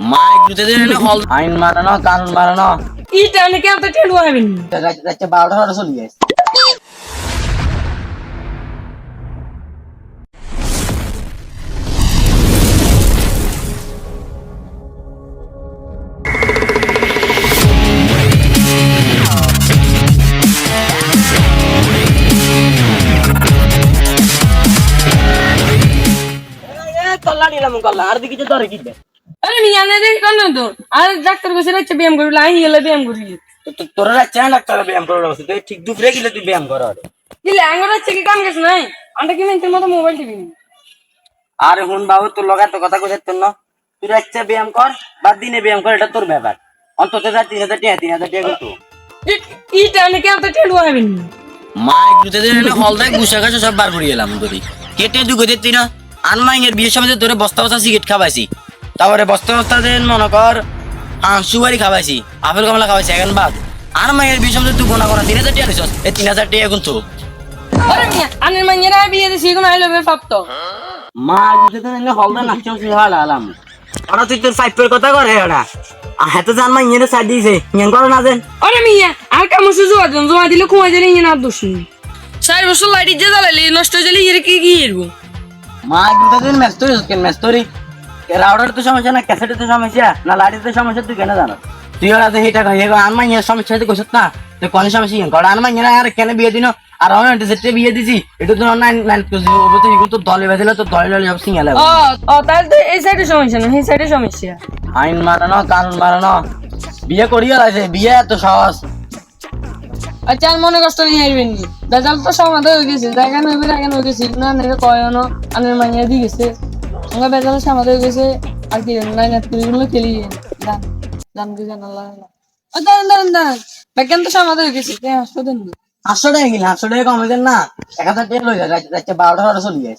Mic দিতে দিন হল আইন মারানো কানুন মারানো ইটা অনেক এত টেন হবেন যাচ্ছে যাচ্ছে বারোটা বারোটা চলে গেছে। আর দিকে ধরে কি আরে মিয়া না দেখি কেন তো। আর ডাক্তার কাছে রাখছে ব্যায়াম করি লাইন গেলে ব্যায়াম করি তোরা যাচ্ছে না ডাক্তার ব্যায়াম করে বসে তুই ঠিক দুপুরে গেলে তুই ব্যায়াম কর কি ল্যাঙ্গর হচ্ছে কি? কাম গেছে নাই? আমরা কি মিনিটের মতো মোবাইল টিভি আরে হুন বাবু তোর লগা তো কথা কইছে তোর না। তুই রাচ্ছে ব্যায়াম কর বা দিনে ব্যায়াম কর এটা তোর ব্যাপার। অন্তত যা তিন হাজার টাকা তিন হাজার টাকা কিন্তু ইটা টেন হবেন মাইক দিতে দিন হল দেখ গুছা গাছা সব বার করে এলাম তোরি কেটে দুগো দিতি না। আনমাইয়ের বিয়ের সময় তোরে বস্তা বস্তা সিগারেট খাওয়াইছি। তারপরে বস্তা বস্তা দেন মনে কর। সুপারি খাওয়াইছি আপেল কমলা খাওয়াইছি এখন বাদ। আর মাইয়ের বিয়ের সময় তুই গোনা করা তিন হাজার টাকা দিছস। এই তিন হাজার টাকা আরে মিয়া আনের মাইয়েরা বিয়ে দিছি এখন আইলো বে পাপ্ত মা হল দেন নাচছে সে হাল আলাম ওরা তুই তোর সাইপের কথা করে ওরা হাতে জান মাইয়ের সাইড দিয়েছে ইয়ান করে না দেন আরে মিয়া আর কাম সে জোয়া দেন জোয়া দিলে কুয়া দিলে ইয়ে না দোষ নেই। চার বছর লাইট যে জ্বালালি নষ্ট হয়ে গেলে ইয়ে কি কি এরবো মা দিতে দিন মেস্তরি কেন? মেস্তরি রাউডার তো সমস্যা না ক্যাসেটের তো সমস্যা না লাইটের তো সমস্যা তুই কেন জানো? তুই ওরা তো হিটা কই আনমাই এর সমস্যা তো কইছত না? তো কোন সমস্যা কেন কারণ আনমাই না আর কেন বিয়ে দিন? আর আমি সেটে বিয়ে দিছি এটা তো নাইন নাইন কইছি ও তো ইগুলো তো দলে বেদিলে তো দলে দলে সব সিঙ্গেল ও ও তাহলে তো এই সাইডে সমস্যা না এই সাইডে সমস্যা। আইন মারানো কানুন মারানো বিয়ে করিয়া লাগছে বিয়ে এত সহজ। আচ্ছা আর মনে কষ্ট নিয়ে আসবেন নি বেজাল তো সমাধান হয়ে গেছে জায়গা নইবে জায়গা নই গেছে। না নেবে কয়নো আনের মাইয়া দি গেছে। আমরা বেজাল হয়ে গেছে আর কি লাইন না তুই গুলো খেলি জান জান কি জান, আল্লাহ ও, দাঁড়ান দাঁড়ান দাঁড়ান বেকেন তো আমাদের গেছে হাসপাতাল কিনা আটশো টাকা কমে না। এক হাজার টাকা লই যাচ্ছে বারোটা চলে যায়